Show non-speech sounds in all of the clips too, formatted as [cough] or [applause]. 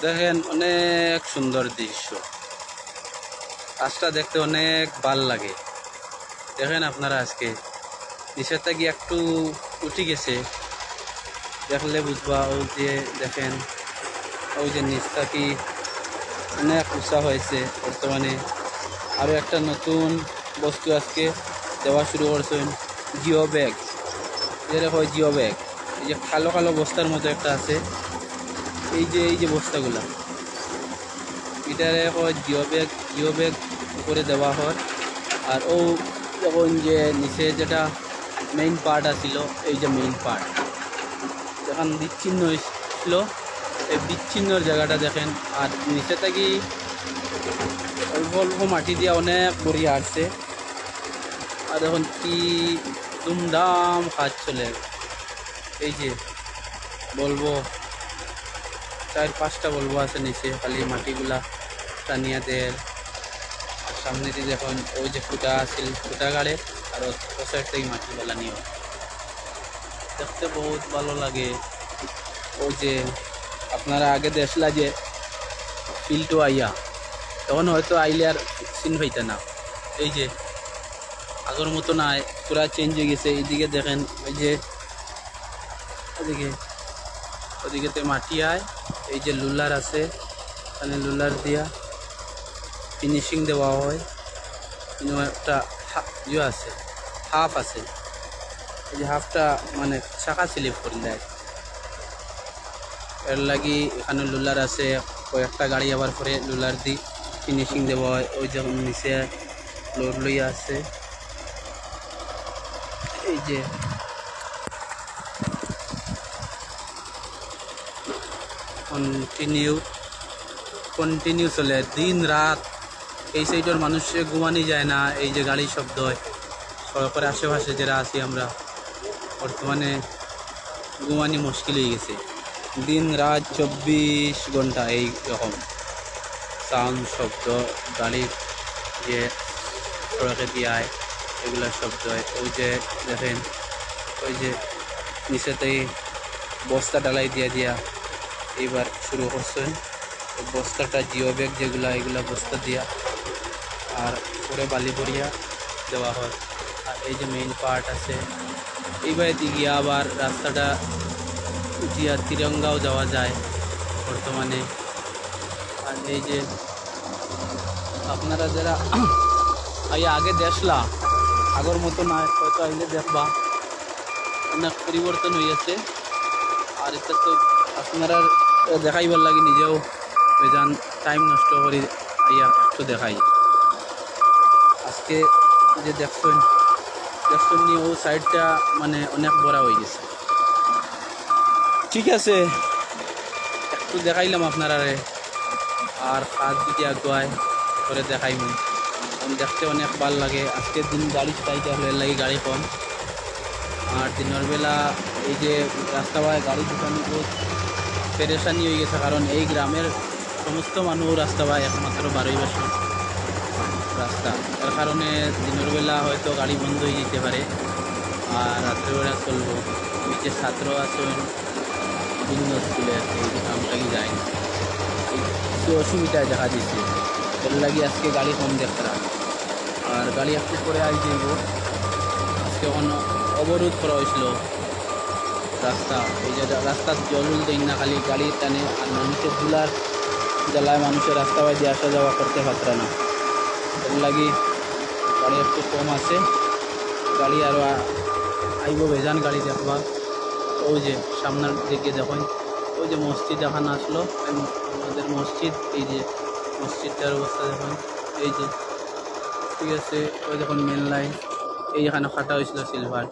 দেখেন অনেক সুন্দর দৃশ্য। কাজটা দেখতে অনেক ভালো লাগে। দেখেন আপনারা আজকে। নিচের থেকে একটু উঠে গেছে? দেখলে বুঝবা, ওই যে দেখেন, ওই যে নিচটা কি অনেক উৎসাহ হয়েছে বর্তমানে। আরও একটা নতুন বস্তু আজকে দেওয়া শুরু করছেন, জিও ব্যাগ। যেটা হয় জিও ব্যাগ। এই যে কালো কালো বস্তার মতো একটা আছে। এই যে এই যে বস্তাগুলা, এটারে হয় জিও ব্যাগ জিও ব্যাগ করে দেওয়া হয়। আর ও যখন যে নিচে যেটা মেইন পার্ট আছিল, এই যে মেইন পার্ট যখন বিচ্ছিন্ন হয়েছিল, এই বিচ্ছিন্নর জায়গাটা দেখেন। আর নিচে থাকি অল্প অল্প মাটি দিয়ে অনেক বড়িয়া আসছে। আর এখন কি দুমদাম কাজ চলে। এই যে, বলব চার পাঁচটা বলব আছে নিচে, খালি মাটিগুলা টানিয়া সামনে দিয়ে যখন ওই যে ফুটা আছিল ফুটা গাড়ে, আর ও সাইড থেকে মাটিগুলা নিও দেখতে বহুত ভালো লাগে। ওই যে আপনারা আগে দেখলা যে ফিল্টু আইয়া, তখন হয়তো আইলে আর চিন পাইতে না। এই যে আগের মতো না, পুরা চেঞ্জ হয়ে গেছে। এইদিকে দেখেন, ওই যে ওদিকে, ওদিকেতে মাটি আয় এই যে লুলার আছে, এখানে লুলার দিয়া ফিনিশিং দেওয়া হয়। কিন্তু একটা ইয়ে আছে হাফ আছে। এই যে হাফটা মানে চাকা স্লিপ করে দেয়। এর লাগি এখানে লুলার আছে, কয়েকটা গাড়ি আবার পরে লুলার দি ফিনিশিং দেওয়া হয়। ওই যখন নিচে লোড লইয়া আছে। এই যে কন্টিনিউ কন্টিনিউ চলে। দিন, রাত, এই সাইডের মানুষে ঘুমানি যায় না, এই যে গাড়ির শব্দ হয়। সড়কের আশেপাশে যারা আছি আমরা, বর্তমানে ঘুমানি মুশকিল হয়ে গেছে। দিন, রাত, চব্বিশ ঘণ্টা, এই রকম। সাউন্ড শব্দ গাড়ির যে সড়কে দিয়ে আয় এগুলোর শব্দ হয়। ওই যে দেখেন, ওই যে নিচেতেই বস্তা ডালাই দিয়া দিয়া এইবার শুরু করছেন বস্তাটা জিও ব্যাগ যেগুলা, এগুলা বস্তা দিয়া আর পরে বালি পরিয়া দেওয়া হয়। আর এই যে মেইন পার্ট আছে, এইবার গিয়া আবার রাস্তাটা উঠিয়া তিরঙ্গাও যাওয়া যায় বর্তমানে। আর এই যে আপনারা যারা [coughs] এই আগে দেখলা, আগর মতো না, হয়তো আইলে দেখবা। অনেক পরিবর্তন হয়েছে আর এটা তো আপনারা দেখাইবার লাগে নিজেও বেজান টাইম নষ্ট করি আইয়া একটু দেখাই। আজকে যে দেখছেন দেখছেন নি ও সাইডটা মানে অনেক বড় হয়ে গেছে। ঠিক আছে। একটু দেখাইলাম আপনারা আর কাজ যদি আগুয়ায় করে কারণ দেখতে অনেক ভালো লাগে। আজকের দিন গাড়ি চাইতে হলে লাগে গাড়ি কম। আর দিনের বেলা এই যে রাস্তা বায় গাড়ি ঢুকানো বহুত পেরেশানি হয়ে গেছে, কারণ এই গ্রামের সমস্ত মানুষ রাস্তা বায় একমাত্র বারোই বছর রাস্তা। তার কারণে দিনের বেলা হয়তো গাড়ি বন্ধ হয়ে যেতে পারে, আর রাত্রেবেলা চলবো। এই যে ছাত্র আছেন, বিভিন্ন স্কুলে আছে, এই যে কামটাকে যায় কিছু অসুবিধায় দেখা দিচ্ছে এর লাগে আজকে গাড়ি কম দেখরা আর গাড়ি একটু পরে আই আজকে অন্য অবরোধ করা হয়েছিল। রাস্তা। এই যে রাস্তার জলুল দিন না খালি গাড়ি টানে আর মানুষের দুলার জ্বালায় মানুষের রাস্তা বাই দিয়ে আসা যাওয়া করতে পারত না। এর লাগি গাড়ি একটু কম আছে। গাড়ি আরও আইব বেজান গাড়ি দেখবা ওই যে সামনের দিকে দেখুন। ওই যে মসজিদ দেখানো আসলো। আমাদের মসজিদ, এই যে মসজিদটার অবস্থা দেখুন। এই যে ঠিক আছে, ওই যখন মেন লাইন এই এখানে কাটা হয়েছিল সিলভার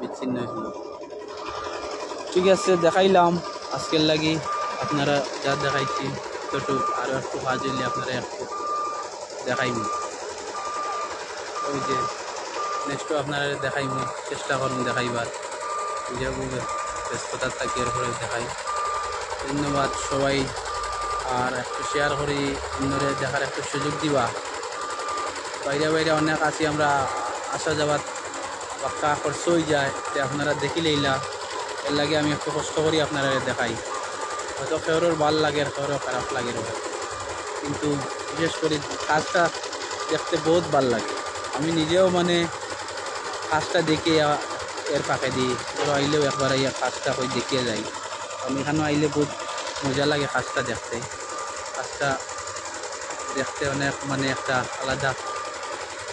বিচ্ছিন্ন হয়েছিল। ঠিক আছে, দেখাইলাম। আজকের লাগি আপনারা যা দেখাইছি একটু আরও একটু হইলে আপনারা একটু দেখাইব। ওই যে নেক্সটও আপনারা দেখাইব, চেষ্টা করুন দেখাইবার। বুঝে ব্যস্ততার থাকিয়ে করে দেখাই। ধন্যবাদ সবাই, আর একটু শেয়ার করি, অন্যরে দেখার একটু সুযোগ দিবা। বাইরে বাইরে অনেক আছি, আমরা আসা যাওয়ার পাক্কা খরচ হয়ে যায় আপনারা দেখিলেইলা এর লাগে আমি একটু কষ্ট করি আপনারা দেখাই। হয়তো খেওরের ভালো লাগে, আর খারাপ লাগে কিন্তু বিশেষ করে কাজটা দেখতে বহুত ভালো লাগে। আমি নিজেও মানে কাজটা দেখে এর পাকে দিই। ওরা আইলেও একবার আইয়া কাজটা হয়ে দেখিয়ে যাই। আমি এখানেও আইলে বহুত মজা লাগে কাজটা দেখতে। কাজটা দেখতে অনেক মানে একটা আলাদা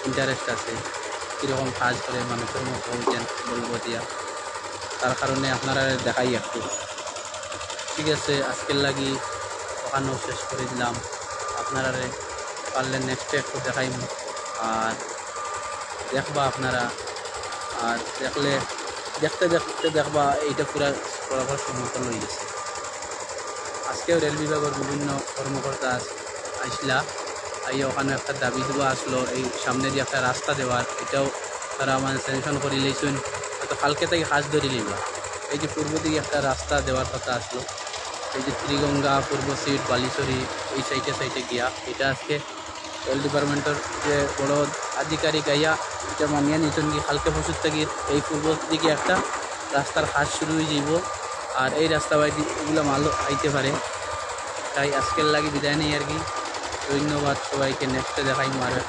ইন্টারেস্ট আছে। কীরকম কাজ করে মানুষের মতো বলব দিয়া। তার কারণে আপনারা দেখাই একটু। ঠিক আছে, আজকের লাগি ওখানেও শেষ করে দিলাম। আপনারা পারলে নেক্সটে একটু দেখাইম আর দেখবা আপনারা, আর দেখলে, দেখতে দেখতে দেখবা এইটা পুরা বরাবর সমতল হয়ে গেছে। আজকেও রেল বিভাগের বিভিন্ন কর্মকর্তা আসলা। আইয়া ওখানে একটা দাবি দেওয়া আসলো, এই সামনে দিয়ে একটা রাস্তা দেওয়ার, এটাও তারা মানে স্যাংশন করে হয়তো কালকে থেকে কাজ ধরে লিবা এই যে পূর্ব দিকে একটা রাস্তা দেওয়ার কথা আসলো। এই যে ত্রিগঙ্গা, পূর্ব সিট বালিচরি এই সাইডে সাইডে গিয়া। এটা আজকে রেল ডিপার্টমেন্টের যে বড় আধিকারিক আইয়া এটা মানিয়ে নিতেন কি কালকে পরশুর থেকে এই পূর্ব দিকে একটা রাস্তার কাজ শুরু হয়ে যাইব। আর এই রাস্তা বাইদি এগুলো মালও আইতে পারে। তাই আজকের লাগে বিদায় নেই আর কি। ধন্যবাদ সবাইকে, নেক্সটে দেখাই মারে